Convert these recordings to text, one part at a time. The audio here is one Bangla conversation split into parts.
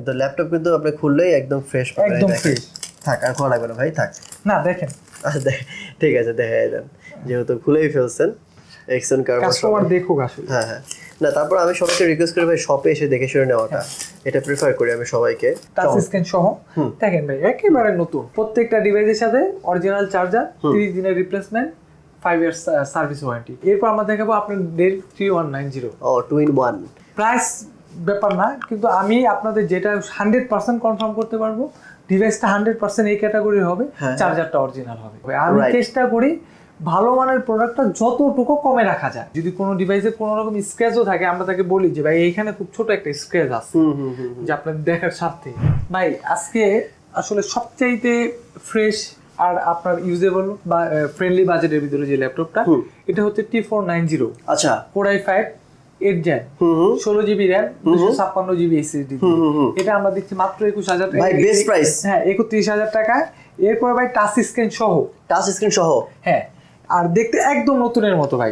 কিন্তু ল্যাপটপ কিন্তু আপনি খুললেই একদম ফ্রেশ পাবেন। একদম fresh। থাক আর খোলা লাগবে না ভাই থাক। না দেখেন। আচ্ছা ঠিক আছে দেখাই দেন। যেহেতু খুলেই ফেলছেন এক্সন কার্ভ কাস্টমার দেখুক আসলে। হ্যাঁ হ্যাঁ। না তারপর আমি সবাইকে রিকোয়েস্ট করি ভাই শপে এসে দেখে শুনে নেওয়াটা। এটা প্রিফার করি আমি সবাইকে। টাচ স্ক্রিন সহ। দেখেন ভাই একেবারে নতুন। প্রত্যেকটা ডিভাইসের সাথে অরিজিনাল চার্জার তিরিশ দিনের replacement five years service warranty এরপর আমরা দেখাবো আপনার Dell three one nine zero O two in one price ব্যাপার না কিন্তু আমি আপনাদের যেটা হান্ড্রেড পার্সেন্ট কনফার্ম করতে পারব ডিভাইসটা হান্ড্রেড পার্সেন্ট এই ক্যাটাগরি হবে হ্যাঁ। চার্জারটা অরিজিনাল হবে। আমি চেষ্টা করি ভালো মানের প্রোডাক্টটা যতটুকু কমে রাখা যায়। যদি কোনো ডিভাইসে কোনো রকম স্ক্র্যাচও থাকে আমরা তাকে বলি যে ভাই এইখানে খুব ছোট একটা স্ক্র্যাচ আছে। যে আপনার দেখার স্বার্থে। ভাই আজকে আসলে সবচাইতে ফ্রেশ আর আপনার ইউজেবল বা ফ্রেন্ডলি বাজেটের ভিতরে যে ল্যাপটপটা এটা হচ্ছে টি ফোর নাইন জিরো আচ্ছা। Four I five eight gen ষোলো জিবি র্যাম দুশো ছাপ্পান্ন জিবি এসএসডি এটা আমরা দিচ্ছি মাত্র একুশ হাজার ভাই, বেস্ট প্রাইস হ্যাঁ একত্রিশ হাজার টাকায় এরপর ভাই টাচ স্ক্রিন সহ। টাচ স্ক্রিন সহ? হ্যাঁ আর দেখতে একদম নতুনের মতো ভাই।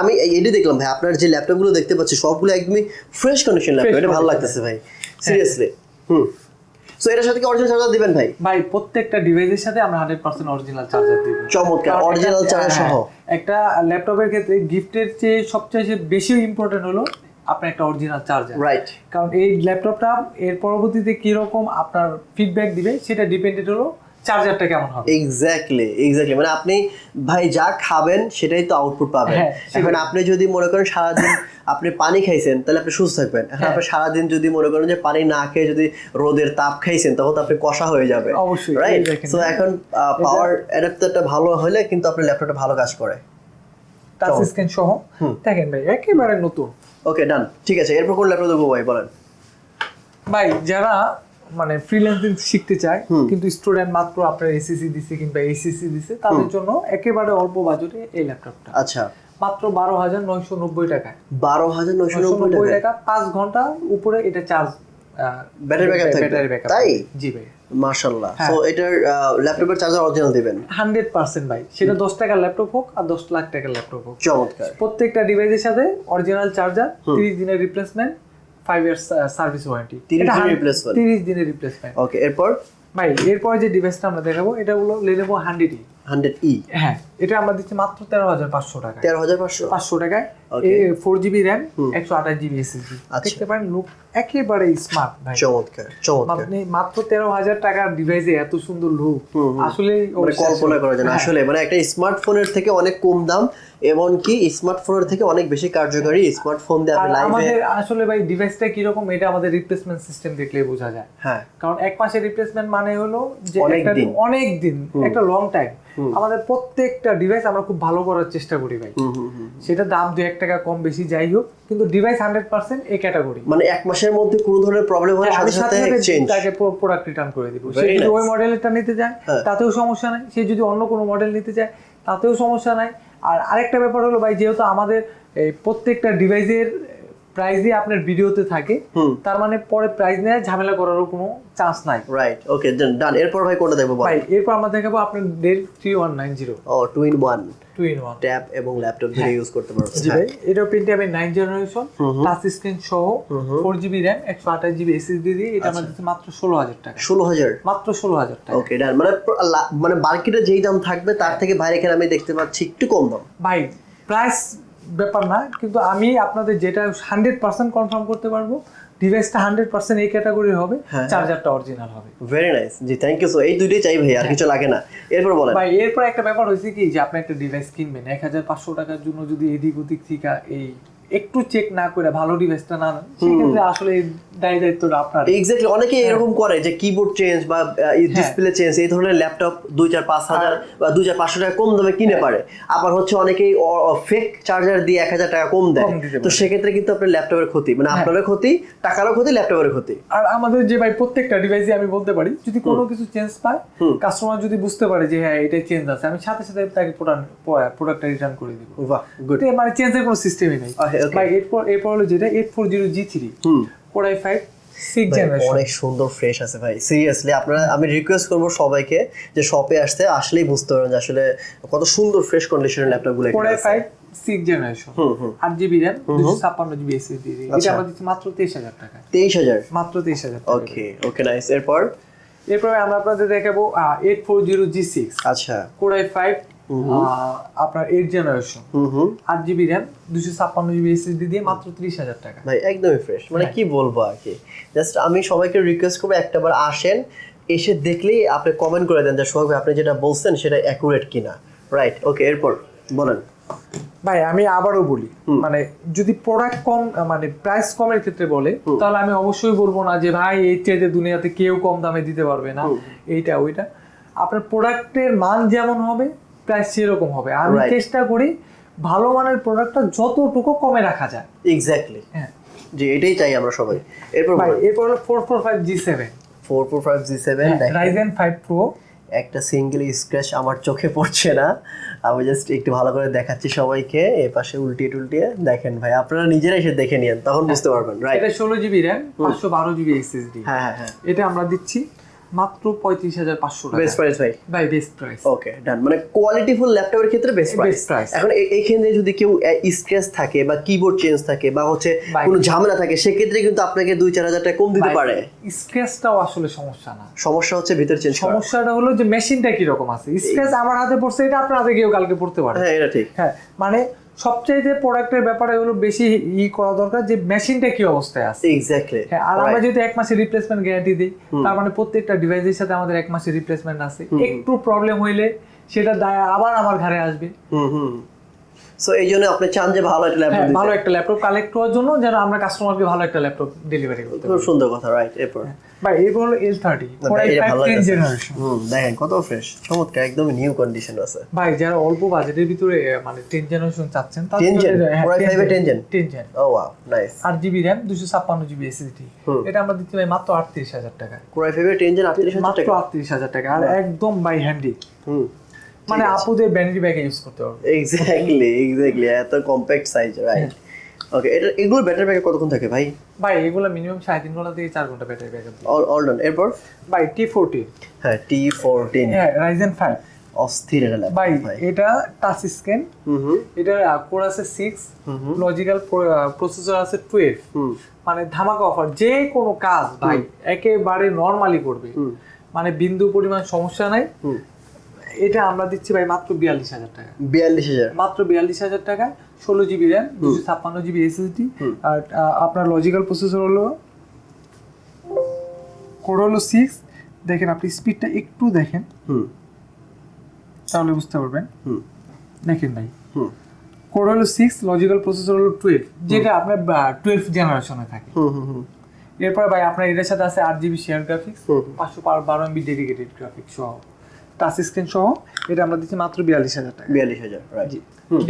আমি এই- এটাই দেখলাম ভাই আপনার যে ল্যাপটপগুলো দেখতে পাচ্ছি সবগুলো একদমই ফ্রেশ কন্ডিশন ল্যাপটপ এটা ভালো লাগতেছে ভাই। সিরিয়াসলি হুম। সো এটার সাথে কি অরিজিনাল চার্জার দিবেন ভাই? ভাই প্রত্যেকটা ডিভাইসের সাথে আমরা হান্ড্রেড পার্সেন্ট অরিজিনাল চার্জার দিব। চমৎকার অরিজিনাল চার্জার সহ। হ্যাঁ, একটা ল্যাপটপের ক্ষেত্রে গিফটের চেয়ে সবচেয়ে বেশি ইম্পর্টেন্ট হলো আপনার একটা অরিজিনাল চার্জার রাইট কারণ এই ল্যাপটপটা এর পরবর্তীতে কীরকম আপনার ফিডব্যাক দিবে সেটা ডিপেন্ডেন্ট হলো চার্জারটা কেমন হবে? এক্স্যাক্টলি এক্স্যাক্টলি মানে আপনি ভাই যা খাবেন সেটাই তো আউটপুট পাবেন। হ্যাঁ, এখন আপনি যদি মনে করেন সারাদিন আপনি পানি খাইছেন তাহলে আপনি সুস্থ থাকবেন। এখন হ্যাঁ। আপনি সারাদিন যদি মনে করেন যে পানি না খেয়ে যদি রোদের তাপ খাইছেন তখন তো আপনি কষা হয়ে যাবে। অবশ্যই, রাইট সো এখন পাওয়ার অ্যাডাপ্টারটা ভালো হলে কিন্তু আপনার ল্যাপটপটা ভালো কাজ করে। টাচ স্ক্রিন সহ। দেখেন ভাই একেবারে নতুন। ওকে ডান ঠিক আছে এরপর কোন ল্যাপটপ দেবো ভাই বলেন। ভাই যারা মানে ফ্রিল্যান্সিং শিখতে চায় কিন্তু স্টুডেন্ট মাত্র আপনার এসএসসি দিছে কিংবা এইচএসসি দিছে তাদের জন্য একেবারে অল্প বাজেটে এই ল্যাপটপটা আচ্ছা। মাত্র বারো হাজার নয়শো নব্বই টাকায়। বারো হাজার নয়শো নব্বই টাকা পাঁচ ঘণ্টা উপরে এটা চার্জ backup থাকবে? ব্যাটারি ব্যাকআপ তাই? জি ভাই। হ্যাঁ। এটার ল্যাপটপের চার্জার অরিজিনাল দিবেন? হান্ড্রেড পার্সেন্ট ভাই। সেটা দশ টাকার ল্যাপটপ হোক আর দশ লাখ টাকার ল্যাপটপ হোক। চমৎকার। প্রত্যেকটা ডিভাইসের সাথে অরিজিনাল চার্জার তিরিশ দিনের replacement five years service warranty 30 দিনের? তিরিশ দিনের রিপ্লেসমেন্ট ওকে এরপর? ভাই এরপর যে ডিভাইসটা আমরা দেখাবো এটা হলো Lenovo hundred E hundred E হ্যাঁ। এটা আমরা দিচ্ছি মাত্র তেরো হাজার পাঁচশো টাকা তেরো হাজার পাঁচশো? পাঁচশো টাকায়. ফোর জিবি র্যাম একশো আঠাশ জিবি এসএসডি আচ্ছা। দেখতে পারেন লুক একেবারে স্মার্ট ভাই। চমৎকার চমৎকার। আপনি মাত্র তেরো হাজার টাকার ডিভাইসে এত সুন্দর লুক আসলে মানে কল্পনা করা যায় না। আসলে মানে একটা স্মার্টফোনের থেকে অনেক কম দাম এমনকি স্মার্টফোনের থেকে অনেক বেশি কার্যকারী স্মার্টফোন দিয়ে আপনি লাইভে আমাদের আসলে ভাই ডিভাইসটা কি রকম এটা আমাদের রিপ্লেসমেন্ট সিস্টেম দেখলে বোঝা যায়। হ্যাঁ। কারণ এক মাসের রিপ্লেসমেন্ট মানে হলো যে অনেক দিন। অনেক দিন একটা লং টাইম আমাদের প্রত্যেকটা ডিভাইস আমরা খুব ভালো করার চেষ্টা করি ভাই। সেটা দাম দু এক টাকা কম বেশি যাই হোক কিন্তু ডিভাইস হান্ড্রেড পার্সেন্ট এই ক্যাটাগরি মানে এক মাসের মধ্যে কোনো ধরনের প্রবলেম হয় সাথে সাথে তাকে প্রোডাক্ট রিটার্ন করে দিব। সে যদি ওই মডেলটা নিতে চায় হ্যাঁ। তাতেও সমস্যা নাই। সে যদি অন্য কোনো মডেল নিতে চায় তাতেও সমস্যা নাই। আর আরেকটা ব্যাপার হলো ভাই যেহেতু আমাদের এই প্রত্যেকটা ডিভাইসের প্রাইসই আপনার ভিডিওতে থাকে তার মানে পরে প্রাইস নেয় ঝামেলা করারও কোনো চান্স নাই। রাইট ওকে ডান এরপর ভাই কোনটা দেখব ভাই এরপর আমরা দেখাবো আপনার Dell three one nine zero O two in one two in one tab এবং ল্যাপটপ দিয়ে ইউজ করতে পারবেন। জি ভাই এটাও পেন্টিয়ামের নাইন জেনারেশন টাচ স্ক্রিন সহ ফোর জিবি র্যাম একশো আঠাশ জিবি এসএসডি দিয়ে এটা আমাদের মাত্র ষোলো হাজার টাকা। ষোলো হাজার? মাত্র ষোলো হাজার টাকা। ওকে ডান মানে মানে মার্কেটে যেই দাম থাকবে তার থেকে বাইরে এখানে আমি দেখতে পাচ্ছি একটু কম দাম? ভাই প্রাইস ব্যাপার না কিন্তু আমি আপনাদের যেটা হান্ড্রেড পার্সেন্ট কনফার্ম করতে পারব ডিভাইসটা হান্ড্রেড পার্সেন্ট এই ক্যাটাগরি হবে হ্যাঁ। চার্জারটা অরিজিনাল হবে। ভেরি নাইস জি থ্যাংক ইউ সো এই দুইটাই চাই ভাই আর কিছু লাগে না। এরপর বলেন। ভাই এরপর একটা ব্যাপার হয়েছে কি যে আপনি একটা ডিভাইস কিনবেন এক হাজার পাঁচশো টাকার জন্য যদি এদিক ওদিক থেকে এই একটু চেক না করে ভালো ডিভাইসটা না সেক্ষেত্রে আসলে দায় দায়িত্বটা আপনার। এক্স্যাক্টলি অনেকে এরকম করে যে কিবোর্ড চেঞ্জ বা ডিসপ্লে চেঞ্জ এই ধরনের ল্যাপটপ দুই চার পাঁচ হাজার বা দুই চার পাঁচশো টাকা কম দামে কিনে পারে। আবার হচ্ছে অনেকেই ফেক চার্জার দিয়ে এক হাজার টাকা কম দেয়। তো সেক্ষেত্রে কিন্তু আপনার ল্যাপটপের ক্ষতি। মানে আপনারও ক্ষতি টাকারও ক্ষতি ল্যাপটপের ক্ষতি। আর আমাদের যে ভাই প্রত্যেকটা ডিভাইসে আমি বলতে পারি যদি কোনো কিছু চেঞ্জ পায় কাস্টমার যদি বুঝতে পারে যে হ্যাঁ এটা চেঞ্জ আছে আমি সাথে সাথে তাকে প্রোডাক্টটা রিটার্ন করে দিব। বাহ গুড মানে চেঞ্জের কোনো সিস্টেমই নেই। ভাই এরপর এরপর হলো যেটা eight four zero G three four I five অনেক সুন্দর ফ্রেশ আছে ভাই সিরিয়াসলি আপনারা আমি রিকোয়েস্ট করব সবাইকে যে শপে আসতে আসলেই বুঝতে পারবেন যে আসলে কত সুন্দর ফ্রেশ কন্ডিশনের ল্যাপটপগুলো four I five six generation hmm hmm. আট জিবি র্যাম দুশো ছাপ্পান্ন জিবি এসএসডি এটা আচ্ছা। আমরা দিচ্ছি মাত্র তেইশ হাজার টাকা। তেইশ হাজার? মাত্র তেইশ হাজার ওকে ওকে নাইস এরপর? এরপরে আমরা আপনাদের দেখাবো eight four zero G six আচ্ছা। কোরাই ফাইভ আপনার এইট জেনারেশন আট জিবি র্যাম দুশো ছাপ্পান্ন জিবি এসএসডি দিয়ে মাত্র ত্রিশ হাজার টাকা। ভাই একদমই ফ্রেশ মানে হ্যাঁ। কি বলব আর কি? জাস্ট আমি সবাইকে রিকোয়েস্ট করব একটাবার আসেন এসে দেখলেই আপনি কমেন্ট করে দেন যে সোহাগ ভাই আপনি যেটা বলছেন সেটা অ্যাকুরেট কিনা। রাইট ওকে এরপর বলেন। ভাই আমি আবারও বলি মানে যদি প্রোডাক্ট কম মানে প্রাইস কমের ক্ষেত্রে বলে তাহলে আমি অবশ্যই বলব না যে ভাই এই চাইতে দুনিয়াতে কেউ কম দামে দিতে পারবে না। এইটা ওইটা। আপনার প্রোডাক্টের মান যেমন হবে প্রাইস সেরকম হবে। আমি চেষ্টা করি ভালো মানের প্রোডাক্টটা যতটুকু কমে রাখা যায়। এক্স্যাক্টলি হ্যাঁ। জি এটাই চাই আমরা সবাই। এরপর ভাই এরপর হলো four four five G seven four four five G seven Ryzen five pro একটা সিঙ্গেল স্ক্র্যাচ আমার চোখে পড়ছে না। আমি জাস্ট একটু ভালো করে দেখাচ্ছি সবাইকে। এ পাশে উল্টিয়ে টুলটিয়ে। দেখেন ভাই আপনারা নিজেরা এসে দেখে নিন তখন বুঝতে পারবেন রাইট এটা ষোলো জিবি র্যাম পাঁচশো বারো জিবি এসএসডি হ্যাঁ হ্যাঁ হ্যাঁ। এটা আমরা দিচ্ছি। মাত্র পঁয়ত্রিশ হাজার পাঁচশো টাকা। বেস্ট প্রাইস ভাই? ভাই বেস্ট প্রাইস ওকে ডান মানে কোয়ালিটিফুল ল্যাপটপের ক্ষেত্রে বেস্ট প্রাইস price. এখন এ- এইখানে যদি কেউ স্ক্র্যাচ থাকে বা কিবোর্ড চেঞ্জ থাকে বা হচ্ছে কোনো ঝামেলা থাকে সেক্ষেত্রে কিন্তু আপনাকে দুই চার হাজার টাকা কম দিতে পারে। স্ক্র্যাচটাও আসলে সমস্যা না। সমস্যা হচ্ছে ভিতর চেঞ্জ সমস্যাটা হলো যে মেশিনটা কীরকম আছে? স্ক্র্যাচ আমার হাতে পড়ছে এটা আপনার হাতে গিয়েও কালকে পড়তে পারে। হ্যাঁ এটা ঠিক। হ্যাঁ মানে সবচাইতে প্রোডাক্টের ব্যাপারে হলো বেশি ই করা দরকার যে মেশিনটা কি অবস্থায় আছে। এক্স্যাক্টলি হ্যাঁ আর আমরা যদি এক মাসের রিপ্লেসমেন্ট গ্যারান্টি দিই তার মানে প্রত্যেকটা ডিভাইসের সাথে আমাদের এক মাসের রিপ্লেসমেন্ট আছে। একটু প্রবলেম হইলে সেটা দায় আবার আমার ঘরে আসবে। হুম হুম। সো এই জন্য আপনি চান যে ভালো একটা হ্যাঁ ল্যাপটপ ভালো একটা ল্যাপটপ কালেক্ট করার জন্য যেন আমরা কাস্টমারকে ভালো একটা ল্যাপটপ ডেলিভারি করতে খুব সুন্দর কথা রাইট এরপর? ভাই এরপর হলো এল থার্টি জেনারেশন দেখেন কত ফ্রেশ চমৎকার একদম নিউ কন্ডিশন আছে। ভাই যারা অল্প বাজেটের ভিতরে মানে টেন জেনারেশন চাচ্ছেন 10 gen? Core i5 এ 10 ten gen oh wow nice আট জিবি র্যাম দুশো ছাপ্পান্ন জিবি এসএসডি এটা আমরা দিচ্ছি ভাই মাত্র আটত্রিশ হাজার টাকা। কোরাই ফাইভে আটত্রিশ মাত্র আটত্রিশ হাজার টাকা আর একদম বাই হ্যান্ডি হুম। মানে আপুদের ব্যান্ডি ব্যাগে ইউজ করতে পারবে এক্স্যাক্টলি এক্স্যাক্টলি এত কম্প্যাক্ট সাইজ রাইট ওকে এটা এগুলো ব্যাটারি ব্যাকআপ কতক্ষণ থাকে ভাই? ভাই এগুলো মিনিমাম সাড়ে তিন ঘণ্টা থেকে চার ঘণ্টা battery backup all all done এরপর? ভাই টি ফোরটি হ্যাঁ টি ফোরটিন হ্যাঁ রাইজেন ফাইভ অস্থির এটা ভাই এটা টাচ হুম এটার কোর আছে সিক্স লজিক্যাল প্রসেসর আছে টুয়েলভ মানে ধামাকা অফার যে কোনো কাজ ভাই একেবারে নর্মালি করবে। মানে বিন্দু পরিমাণ সমস্যা নাই। হুম। এটা আমরা দিচ্ছি ভাই মাত্র বিয়াল্লিশ হাজার টাকা। বিয়াল্লিশ হাজার। মাত্র বিয়াল্লিশ হাজার টাকায় ষোলো জিবি র্যাম দুশো ছাপ্পান্ন জিবি এসএসডি আর আপনার লজিক্যাল প্রসেসর হলো কোড হলো সিক্স দেখেন আপনি স্পিডটা একটু দেখেন। তাহলে বুঝতে পারবেন। দেখেন ভাই। কোড হলো সিক্স লজিক্যাল প্রসেসর হলো টুয়েলভ যেটা আপনার টুয়েলভ জেনারেশনে থাকে। এরপর ভাই আপনার এটার সাথে আছে আট জিবি শেয়ার গ্রাফিক্স পাঁচশো বারো এমবি ডেডিকেটেড গ্রাফিক্স সহ। টাচ স্ক্রিন সহ এটা আমরা দিচ্ছি মাত্র বিয়াল্লিশ হাজার টাকা। বিয়াল্লিশ হাজার রাইট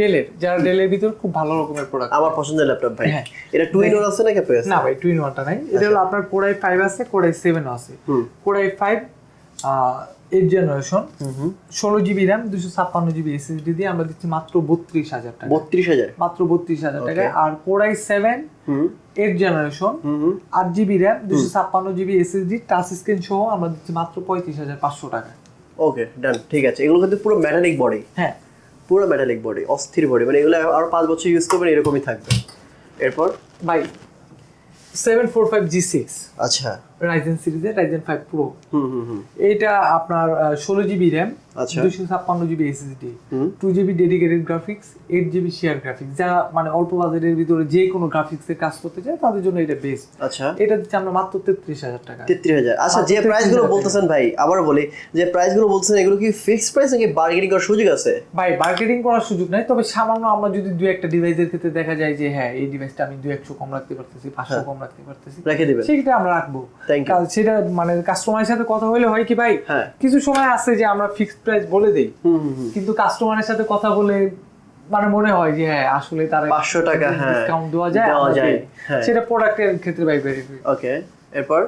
ডেলের যারা ডেলের ভিতর খুব ভালো রকমের প্রোডাক্ট আমার পছন্দের ল্যাপটপ ভাই। হ্যাঁ। এটা টু ইন ওয়ান আছে না ক্যাপে আছে না ভাই টু ইন ওয়ানটা নাই। এটা হলো আপনার কোড়াই ফাইভ আছে কোড়াই সেভেন আছে। Core i five eight generation ষোলো জিবি র্যাম দুশো ছাপ্পান্ন জিবি এসএসডি দিয়ে আমরা দিচ্ছি মাত্র বত্রিশ হাজার টাকা। বত্রিশ হাজার? মাত্র বত্রিশ হাজার টাকা। আর core i seven eight generation আট জিবি র্যাম দুশো ছাপ্পান্ন জিবি এসএসডি টাচ স্ক্রিন সহ আমরা দিচ্ছি মাত্র পঁয়ত্রিশ হাজার পাঁচশো টাকা। ওকে ডান ঠিক আছে। এগুলো কিন্তু পুরো মেটালিক বডি হ্যাঁ। পুরো মেটালিক বডি অস্থির বডি মানে এগুলো আরও পাঁচ বছর ইউজ করবেন এরকমই থাকবে। এরপর? ভাই seven four five G six আচ্ছা। রাইজেন সিরিজের রাইজেন ফাইভ প্রো এটা আপনার ষোলো জিবি র্যাম আচ্ছা। দুশো ছাপ্পান্ন GB SSD two GB dedicated graphics eight GB share graphics যারা মানে অল্প বাজেটের ভিতরে যে কোনো গ্রাফিক্সের কাজ করতে চায় তাদের জন্য এটা বেস্ট আচ্ছা। এটা দিচ্ছে আমরা মাত্র তেত্রিশ হাজার টাকা। তেত্রিশ হাজার। আচ্ছা যে প্রাইসগুলো বলতেছেন ভাই আবার বলি যে প্রাইসগুলো বলতেছেন এগুলো কি ফিক্সড প্রাইস নাকি বার্গেনিং করার সুযোগ আছে? ভাই মার্কেটিং করার সুযোগ নাই তবে সামান্য আমরা যদি দু একটা ডিভাইসের ক্ষেত্রে দেখা যায় যে হ্যাঁ এই ডিভাইসটা আমি দু একশো কম রাখতে পারতেছি পাঁচশো হ্যাঁ। কম রাখতে পারতেছি রেখে দিবেন। সেটা আমরা রাখব। সেটা মানে কাস্টমারের সাথে কথা হলে হয় কি ভাই? হ্যাঁ। কিছু সময় আছে যে আমরা ফিক্সড প্রাইস বলে দেই। কিন্তু কাস্টমারের সাথে কথা বলে মানে মনে হয় যে হ্যাঁ আসলে তারা 500 টাকা, হ্যাঁ, ডিসকাউন্ট দেওয়া যায় দেওয়া যায়। হ্যাঁ। সেটা প্রোডাক্টের ক্ষেত্রে ভাই ওকে এরপর?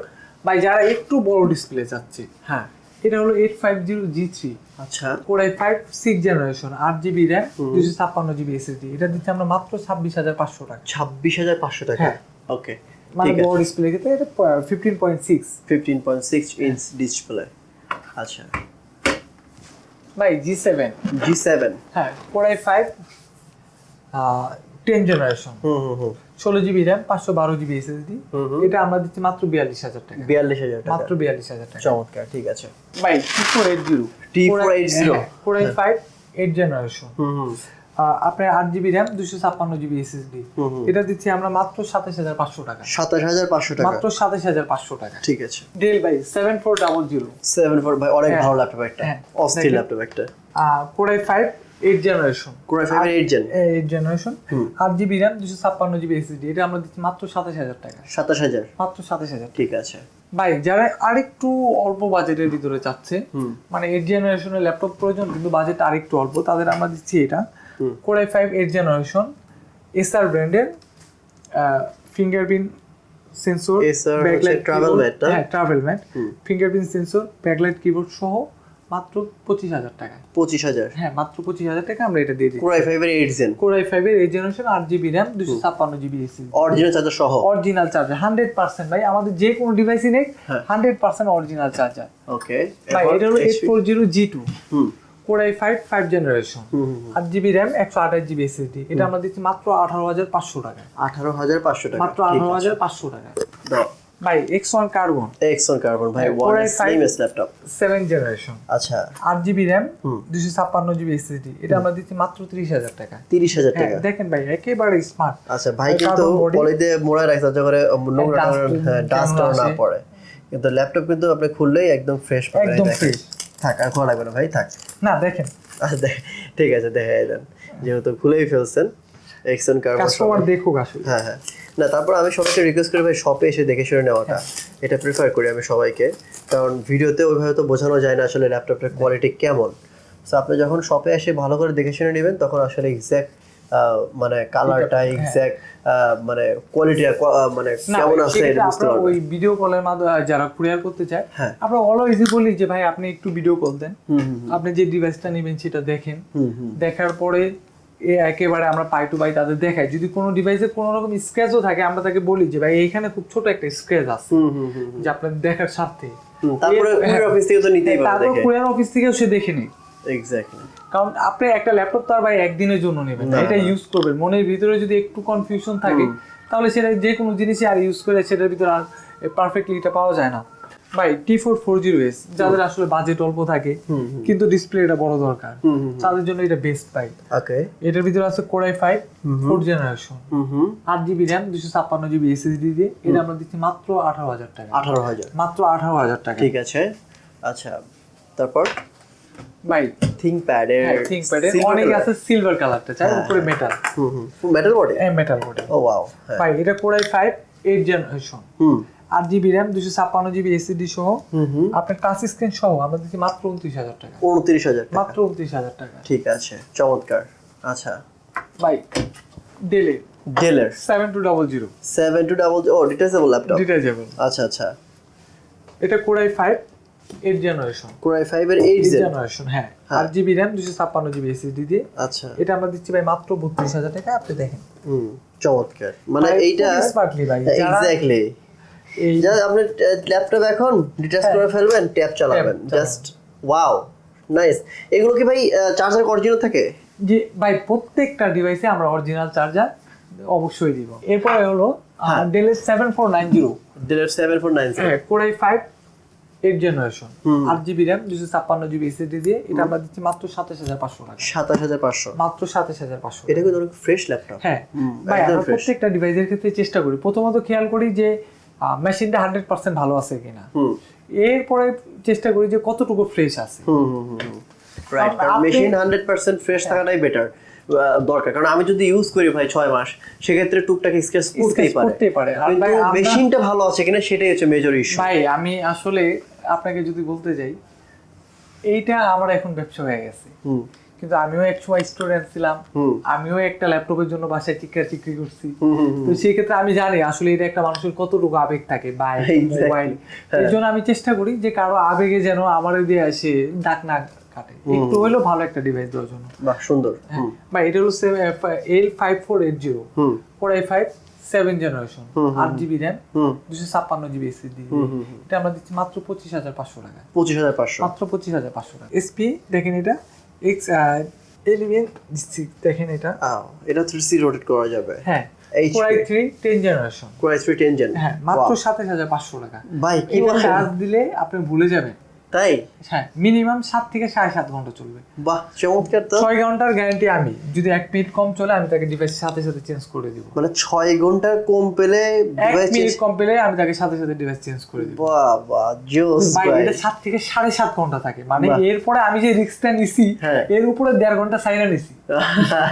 ভাই যারা একটু বড় ডিসপ্লে চাচ্ছে হ্যাঁ এটা হলো eight five zero G three আচ্ছা। Core i five six generation আট জিবি র্যাম দুশো ছাপ্পান্ন জিবি এসএসডি এটা দিচ্ছে আমরা মাত্র ছাব্বিশ হাজার পাঁচশো টাকা। ছাব্বিশ হাজার পাঁচশো টাকা? হ্যাঁ। ওকে মানে বড় ডিসপ্লে ক্ষেত্রে এটা fifteen point six fifteen point six inch display আচ্ছা। ভাই জি সেভেন জি সেভেন হ্যাঁ core i five ten generation hmm hmm hmm. ষোলো জিবি র্যাম পাঁচশো বারো জিবি এসএসডি। এটা আমরা দিচ্ছি মাত্র বিয়াল্লিশ হাজার টাকা। বিয়াল্লিশ হাজার মাত্র বিয়াল্লিশ হাজার টাকা। চমৎকার ঠিক আছে। ভাই T four eight zero T480 four eight five eight generation আপনার আট জিবি র্যাম দুশো ছাপ্পান্ন জিবি এসএসডি। এটা দিচ্ছি আমরা মাত্র সাতাশ হাজার পাঁচশো টাকা। সাতাশ হাজার পাঁচশো টাকা। মাত্র সাতাশ হাজার পাঁচশো টাকা। ঠিক আছে। ডেল ভাই seven four double zero seven four ভাই অনেক হ্যাঁ। ভালো ল্যাপটপ একটা। হ্যাঁ। অস্থির ল্যাপটপ একটা। Four I five eight generation core i ফাইভের এইট জেন এইট জেনারেশন আট জিবি র্যাম দুশো ছাপ্পান্ন জিবি এসএসডি এটা আমরা দিচ্ছি মাত্র সাতাশ হাজার টাকা। সাতাশ হাজার। মাত্র সাতাশ হাজার ঠিক আছে। ভাই যারা আরেকটু অল্প বাজেটের ভিতরে চাচ্ছে মানে এইট জেনারেশনের ল্যাপটপ প্রয়োজন কিন্তু বাজেট আরেকটু অল্প তাদের আমরা দিচ্ছি এটা। হুম। Core i five eight generation SR ব্র্যান্ডের ফিঙ্গারপ্রিন্ট সেন্সর হচ্ছে travel হ্যাঁ? Travel mat. Fingerprint sensor backlight keyboard সহ মাত্র পঁচিশ হাজার টাকা। পঁচিশ হাজার? হ্যাঁ মাত্র পঁচিশ হাজার টাকা আমরা এটা দিয়ে দিই কোরাই ফাইভের এইট জেন কোরাই ফাইভের এইট জেনারেশন আট জিবি র্যাম দুশো ছাপ্পান্ন জিবি এসি অরিজিনাল চার্জার সহ? অরিজিনাল চার্জার হান্ড্রেড পার্সেন্ট ভাই আমাদের যে কোনো ডিভাইসই নেই। Hundred percent original charger okay ভাই এটা হলো eight four zero G two hmm. Core i five five generation আট জিবি র্যাম একশো আঠাশ জিবি এসএসডি এটা আমরা দিচ্ছি মাত্র আঠারো হাজার পাঁচশো টাকা। আঠারো হাজার পাঁচশো টাকা। মাত্র আঠারো হাজার পাঁচশো টাকা। ভাই X one carbon X one carbon ভাই one i5 laptop seven generation আচ্ছা। আট জিবি র্যাম। দুশো ছাপ্পান্ন জিবি এসএসডি এটা আমরা দিচ্ছি মাত্র ত্রিশ হাজার টাকা। তিরিশ হাজার হ্যাঁ টাকা। দেখেন ভাই একেবারে স্মার্ট আচ্ছা ভাই কিন্তু carbon body। পলি দিয়ে মোড়ায় রাখছে যাতে করে নোংরা টাঙানো- হ্যাঁ ডাস্ট না পড়ে। কিন্তু ল্যাপটপ কিন্তু আপনি খুললেই একদম ফ্রেশ একদম fresh। থাক আর খোলা লাগবে না ভাই থাক। না দেখেন। আচ্ছা ঠিক আছে দেখাই দেন। যেহেতু খুলেই ফেলছেন এক্সন কাস্টমার দেখুক আসলে। হ্যাঁ হ্যাঁ। না তারপর আমি সবাইকে রিকোয়েস্ট করি ভাই শপে এসে দেখে শুনে নেওয়াটা। এটা প্রিফার করি আমি সবাইকে। কারণ ভিডিওতে ওইভাবে তো বোঝানো যায় না আসলে ল্যাপটপটার কোয়ালিটি কেমন। সো আপনি যখন শপে এসে ভালো করে দেখে শুনে নেবেন তখন আসলে এক্স্যাক্ট মানে কালারটা এক্স্যাক্ট মানে কোয়ালিটিটা মানে কেমন আছে এটা বুঝতে আপনারা পারবেন। ওই ভিডিও কলের মাধ্যমে যারা কুরিয়ার করতে চায় হ্যাঁ। আমরা অলওয়েজই বলি যে ভাই আপনি একটু ভিডিও কল দেন। আপনি যে ডিভাইসটা নেবেন সেটা দেখেন। দেখার পরে এ একেবারে আমরা পাই টু পাই তাদের দেখাই। যদি কোনো ডিভাইসে কোনো রকম স্ক্র্যাচও থাকে আমরা তাকে বলি যে ভাই এইখানে খুব ছোট একটা স্ক্র্যাচ আছে। যে আপনাদের দেখার স্বার্থে। তারপরে কুরিয়ার হ্যাঁ। অফিস থেকে তো নিতেই পারবে তারপর কুরিয়ার অফিস থেকেও সে দেখে নেই এক্স্যাক্টলি কারণ আপনি একটা ল্যাপটপ তো আর ভাই একদিনের জন্য নেবেন এটা ইউজ করবেন। মনের ভিতরে যদি একটু কনফিউশন থাকে তাহলে সেটা যে কোনো জিনিসই আর ইউজ করে সেটার ভিতরে আর পারফেক্টলি এটা পাওয়া যায় না। ভাই T four four zero S যাদের আসলে বাজেট অল্প থাকে কিন্তু ডিসপ্লেটা বড় দরকার। তাদের জন্য এটা বেস্ট পাই ওকে এটার ভিতরে আছে core i five four generation আট জিবি র্যাম দুশো ছাপ্পান্ন জিবি এসএসডি দিয়ে। এটা আমরা দিচ্ছি মাত্র আঠারো হাজার টাকা। আঠারো হাজার। মাত্র আঠারো হাজার টাকা। ঠিক আছে। আচ্ছা তারপর? ভাই থিঙ্ক প্যাডের থিঙ্ক প্যাডের অনেক আছে সিলভার কালারটা চাই উপরে metal hmm hmm metal body metal body oh wow ভাই এটা core i five eight generation hmm. আট জিবি র্যাম দুশো ছাপ্পান্ন জিবি এসএসডি সহ। আপনার টাচ স্ক্রিন সহ আমরা দিচ্ছি মাত্র উনত্রিশ হাজার টাকা। উনত্রিশ হাজার মাত্র উনত্রিশ হাজার টাকা। ঠিক আছে চমৎকার। আচ্ছা। ভাই ডেলে ডেলের seven two double zero seven two double O detachable laptop detachable আচ্ছা আচ্ছা। এটা core i five eight generation core i ফাইভের এইট এইট জেনারেশন হ্যাঁ। আট জিবি র্যাম দুশো ছাপ্পান্ন জিবি এসএসডি দিয়ে। আচ্ছা। এটা আমরা দিচ্ছি ভাই মাত্র বত্রিশ হাজার টাকা আপনি দেখেন। হুম চমৎকার। মানে এইটা স্মার্টলি ভাই। এক্স্যাক্টলি এই আপনি ল্যাপটপ এখন ডিটাচ করে ফেলবেন ট্যাব চালাবেন। জাস্ট ওয়াও নাইস এগুলো কি ভাই চার্জার অরিজিনাল থাকে? যে ভাই প্রত্যেকটা ডিভাইসে আমরা অরিজিনাল চার্জার অবশ্যই দিব। এরপরে হলো হ্যাঁ। ডেলের সেভেন ফোর নাইন জিরো ডেলের সেভেন ফোর নাইন হ্যাঁ core i five eight generation আট জিবি র্যাম দুশো ছাপ্পান্ন জিবি এসএসডি দিয়ে। এটা আমরা দিচ্ছি মাত্র সাতাশ হাজার পাঁচশো টাকা। সাতাশ হাজার পাঁচশো। মাত্র সাতাশ হাজার পাঁচশো এটা কিন্তু অনেক ফ্রেশ ল্যাপটপ হ্যাঁ। ভাই আমরা প্রত্যেকটা ডিভাইসের ক্ষেত্রে চেষ্টা করি। প্রথমত খেয়াল করি যে মেশিনটা হান্ড্রেড পার্সেন্ট ভালো আছে কিনা। এরপরে চেষ্টা করি যে কতটুকু ফ্রেশ আছে। Right machine hundred percent fresh থাকাটাই বেটার দরকার। কারণ আমি যদি ইউজ করি ভাই ছয় মাস সেক্ষেত্রে টুকটাক স্ক্র্যাচ করতেই পারে। পারে। কিন্তু মেশিনটা ভালো আছে কিনা সেটাই হচ্ছে মেজর ইস্যু ভাই আমি আসলে আপনাকে যদি বলতে যাই এইটা আমার এখন ব্যবসা হয়ে গেছে। কিন্তু আমিও এক সময় স্টুডেন্ট ছিলাম। আমিও একটা ল্যাপটপের জন্য বাসায় চিকরা চিকরি করছি। তো সেই ক্ষেত্রে আমি জানি আসলে এটা একটা মানুষের কতটুকু আবেগ থাকে বাইক মোবাইল। এই জন্য আমি চেষ্টা করি যে কারও আবেগে যেন আমার দিয়ে আসে ডাক না কাটে একটু ভালো একটা ডিভাইস দেওয়ার জন্য। বাহ সুন্দর। বা এটা হলো L five four eight zero four I five seven generation আট জিবি র্যাম দুশো ছাপ্পান্ন জিবি এসএসডি। এটা আমরা দিচ্ছি মাত্র পঁচিশ হাজার পাঁচশো টাকা। পঁচিশ হাজার পাঁচশো। মাত্র পঁচিশ হাজার পাঁচশো টাকা। এসপি দেখেন এটা। এক্স এলিভেন দেখেন এটা। এটা থ্রি সি রোটেট করা যাবে। হ্যাঁ core i three ten generation core i three ten gen হ্যাঁ মাত্র সাতাশ হাজার পাঁচশো টাকা। ভাই কি চার্জ দিলে আপনি ভুলে যাবেন। তাই? হ্যাঁ মিনিমাম সাত থেকে সাড়ে সাত ঘণ্টা চলবে। বাহ চমৎকার তো। ছয় ঘণ্টার গ্যারান্টি আমি। যদি এক মিনিট কম চলে আমি তাকে ডিভাইস সাথে সাথে চেঞ্জ করে দিব। মানে ছয় ঘণ্টা কম পেলে এক মিনিট কম পেলে আমি তাকে সাথে সাথে ডিভাইস চেঞ্জ করে দিব। বাহ বাহ জোস ভাই। ভাই এটা সাত থেকে সাড়ে সাত ঘণ্টা থাকে। মানে এরপরে আমি যে রিস্কটা নিছি হ্যাঁ। এর উপরে দেড় ঘণ্টা সাইনা নিছি।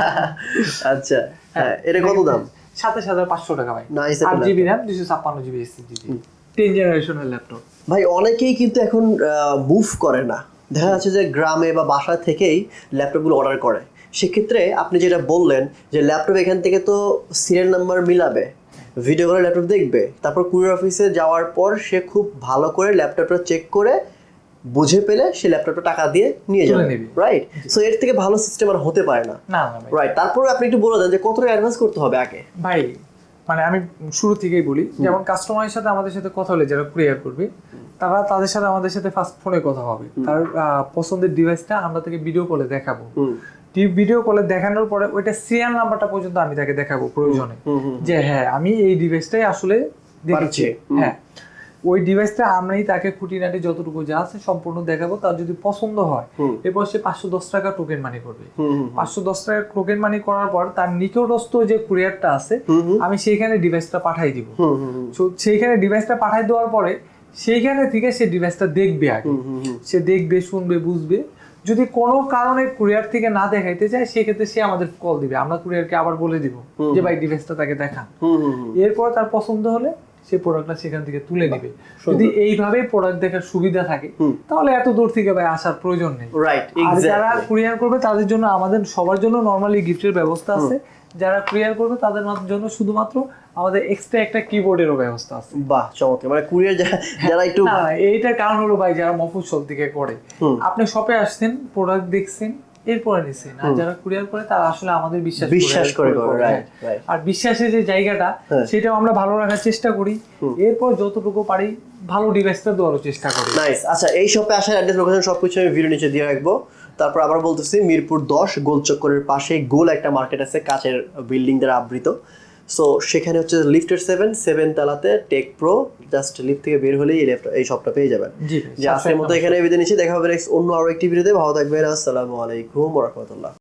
আচ্ছা হ্যাঁ এটা কত দাম? সাতাশ হাজার পাঁচশো টাকা ভাই। আট জিবি র্যাম দুশো ছাপ্পান্ন জিবি এসএসডি টেন জেনারেশনের ল্যাপটপ ভাই অনেকেই কিন্তু এখন মুভ করে না। দেখা যাচ্ছে যে গ্রামে বা বাসা থেকেই ল্যাপটপগুলো অর্ডার করে। সেক্ষেত্রে আপনি যেটা বললেন যে ল্যাপটপ এখান থেকে তো সিরিয়াল নাম্বার মিলাবে ভিডিও করে ল্যাপটপ দেখবে তারপর কুরিয়ার অফিসে যাওয়ার পর সে খুব ভালো করে ল্যাপটপটা চেক করে বুঝে পেলে সে ল্যাপটপটা টাকা দিয়ে নিয়ে যাবে রাইট সো এর থেকে ভালো সিস্টেম আর হতে পারে না। না না রাইট তারপরে আপনি একটু বলে দেন যে কতটা অ্যাডভান্স করতে হবে আগে? ভাই মানে আমি শুরু থেকেই বলি যেমন কাস্টমারের সাথে আমাদের সাথে কথা হলে যারা কুরিয়ার করবে তারা তাদের সাথে আমাদের সাথে ফার্স্ট ফোনে কথা হবে। তার পছন্দের ডিভাইসটা আমরা তাকে ভিডিও কলে দেখাবো। ভিডিও কলে দেখানোর পরে ওইটা সিরিয়াল নাম্বারটা পর্যন্ত আমি তাকে দেখাবো প্রয়োজনে। যে হ্যাঁ আমি এই ডিভাইসটাই আসলে দেখেছি। হ্যাঁ। ওই ডিভাইসটা আমরাই তাকে খুঁটিনাটি যতটুকু যা আছে সম্পূর্ণ দেখাবো। তার যদি পছন্দ হয়। এরপর সে পাঁচশো দশ টাকা টোকেন মানি করবে। পাঁচশো দশ টাকা টোকেন মানি করার পর তার নিকটস্থ যে কুরিয়ারটা আছে আমি সেইখানে ডিভাইসটা পাঠাই দিব। সেইখানে ডিভাইসটা পাঠাই দেওয়ার পরে সেইখানে থেকে সে ডিভাইসটা দেখবে আগে। সে দেখবে শুনবে বুঝবে। যদি কোনো কারণে কুরিয়ার থেকে না দেখাইতে চায় সেক্ষেত্রে সে আমাদের কল দিবে। আমরা কুরিয়ারকে আবার বলে দিব যে ভাই ডিভাইসটা তাকে দেখান এরপর তার পছন্দ হলে সে প্রোডাক্টটা সেখান থেকে তুলে নেবে। যদি এইভাবে প্রোডাক্ট দেখার সুবিধা থাকে তাহলে এত দূর থেকে ভাই আসার প্রয়োজন নেই। রাইট যারা কুরিয়ার করবে তাদের জন্য আমাদের সবার জন্য নর্মালি গিফটের ব্যবস্থা আছে। যারা কুরিয়ার করবে তাদের জন্য শুধুমাত্র আমাদের এক্সট্রা একটা কিবোর্ডেরও ব্যবস্থা আছে। বাহ চমৎকার। মানে কুরিয়ার যারা একটু এইটার কারণ হলো ভাই যারা মফস্বল থেকে করে আপনি শপে আসছেন প্রোডাক্ট দেখছেন এরপরে নিছেন। আর যারা কুরিয়ার করে তারা আসলে আমাদের বিশ্বাস বিশ্বাস করে। আর বিশ্বাসের যে জায়গাটা হ্যাঁ। সেটাও আমরা ভালো রাখার চেষ্টা করি। এরপর যতটুকু পারি ভালো ডিভাইসটা দেওয়ার চেষ্টা করি। নাইস আচ্ছা এই শপে আসার অ্যাড্রেস লোকেশন সবকিছু আমি ভিডিও নিচে দিয়ে রাখব। তারপর আবার বলতেছি মিরপুর দশ গোল চক্করের পাশে গোল একটা মার্কেট আছে কাঁচের বিল্ডিং দ্বারা আবৃত। সো সেখানে হচ্ছে লিফটের সেভেন সেভেন তালাতে টেক প্রো জাস্ট লিফট থেকে বের হলেই এই এই শপটা পেয়ে যাবেন। যে আজকের মতো এখানে বিদায় নিচ্ছি দেখা হবে নেক্সট অন্য আরও একটি ভিডিওতে ভালো থাকবেন আসসালামু আলাইকুম রহমতুল্লাহ।